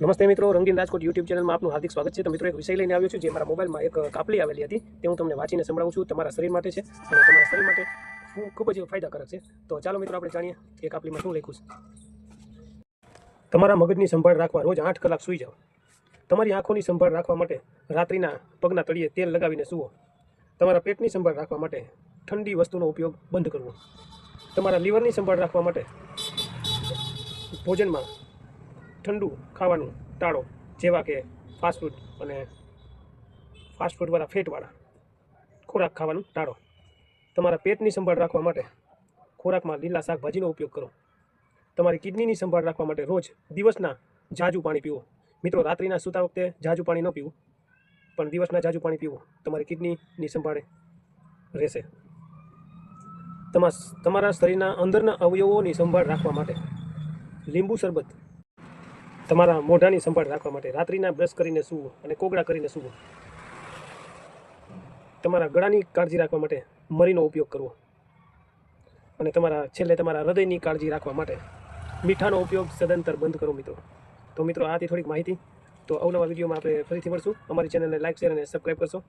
નમસ્તે મિત્રો, રંગીન રાજકોટ યુટ્યુબ ચેનલમાં આપનું હાર્દિક સ્વાગત છે. તો મિત્રો, એક વિષય લઈને આવ્યો છું જે મારા મોબાઈલમાં એક કાપલી આવેલી હતી. તે હું તમને વાંચીને સંભળાવું છું. તમારા શરીર માટે છે અને તમારા શરીર માટે ખૂબ જ ફાયદાકારક છે. તો ચાલો મિત્રો, આપણે જાણીએ એ કાપલીમાં શું લખ્યું છે. તમારા મગજની સંભાળ રાખવા રોજ આઠ કલાક સૂઈ જાઓ. તમારી આંખોની સંભાળ રાખવા માટે રાત્રિના પગના તળિયે તેલ લગાવીને સૂવો. તમારા પેટની સંભાળ રાખવા માટે ઠંડી વસ્તુનો ઉપયોગ બંધ કરવો. તમારા લીવરની સંભાળ રાખવા માટે ભોજનમાં ઠંડુ ખાવાનું ટાળો, જેવા કે ફાસ્ટફૂડ અને ફાસ્ટફૂડવાળા ફેટવાળા ખોરાક ખાવાનું ટાળો. તમારા પેટની સંભાળ રાખવા માટે ખોરાકમાં લીલા શાકભાજીનો ઉપયોગ કરો. તમારી કિડનીની સંભાળ રાખવા માટે રોજ દિવસના જાજુ પાણી પીવો. મિત્રો, રાત્રિના સૂતા વખતે જાજુ પાણી ન પીવું, પણ દિવસના જાજુ પાણી પીવું તમારી કિડનીની સંભાળે રહેશે. તમા તમારા શરીરના અંદરના અવયવોની સંભાળ રાખવા માટે લીંબુ શરબત તમારા મોઢાની સંભાળ રાખવા માટે રાત્રિના બ્રશ કરીને સૂવો અને કોગળા કરીને સૂવો. તમારા ગળાની કાળજી રાખવા માટે મરીનો ઉપયોગ કરવો. અને તમારા છેલ્લે તમારા હૃદયની કાળજી રાખવા માટે મીઠાનો ઉપયોગ સદંતર બંધ કરો મિત્રો. તો મિત્રો, આથી થોડીક માહિતી. તો અવનવા વિડીયોમાં આપણે ફરીથી મળશું. અમારી ચેનલને લાઈક, શેર અને સબસ્ક્રાઈબ કરશો.